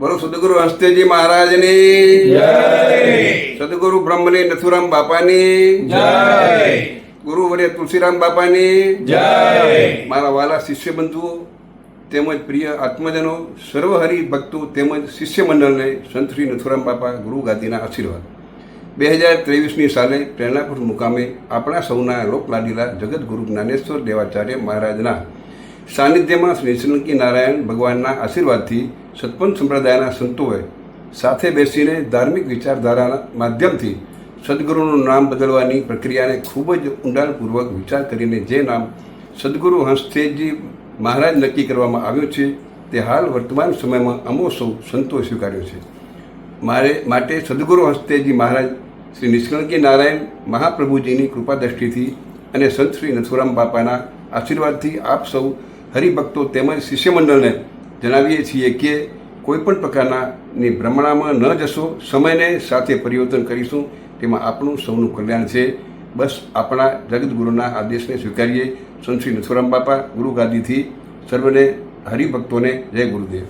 બોલો સદગુરુ હસ્તેજી મહારાજની. સદગુરુ બ્રહ્મની નથુરામ બાપાની. ગુરુ વડે તુલસીરામ બાપાની. મારા વાલા શિષ્ય બંધુઓ તેમજ પ્રિય આત્મજનો સર્વહરિ ભક્તો તેમજ શિષ્ય મંડળને સંત શ્રી નથુરામ બાપા ગુરુ ગાદીના આશીર્વાદ. બે હજાર ત્રેવીસની સાલે પ્રેરણાપુર મુકામે આપણા સૌના લોકલાડીલા જગતગુરુ જ્ઞાનેશ્વર દેવાચાર્ય મહારાજના સાનિધ્યમાં શ્રી શ્રીલંકી નારાયણ ભગવાનના આશીર્વાદથી સત્પંચ સંપ્રદાયના સંતોએ સાથે બેસીને ધાર્મિક વિચારધારાના માધ્યમથી સદગુરુનું નામ બદલવાની પ્રક્રિયાને ખૂબ જ ઊંડાણપૂર્વક વિચાર કરીને જે નામ સદગુરુ હંસતેજજી મહારાજ નક્કી કરવામાં આવ્યું છે, તે હાલ વર્તમાન સમયમાં અમો સૌ સંતોએ સ્વીકાર્યો છે. મારે, માટે સદગુરુ હસ્તેજી મહારાજ, શ્રી નિષ્કળકી નારાયણ મહાપ્રભુજીની કૃપા દ્રષ્ટિથી અને સંત શ્રી નથુરામ બાપાના આશીર્વાદથી આપ સૌ હરિભક્તો તેમજ શિષ્ય મંડળને જણાવીએ છીએ કે કોઈપણ પ્રકારના ભ્રમણામાં ન જશો, સમયને સાથે પરિવર્તન કરીશું. તેમાં આપણું સૌનું કલ્યાણ છે. બસ આપણા જગદગુરુના આદેશને સ્વીકારીએ. સંશ્રી નથુરામ બાપા, ગુરુ ગાદીથી સર્વને હરિભક્તોને જય ગુરુદેવ.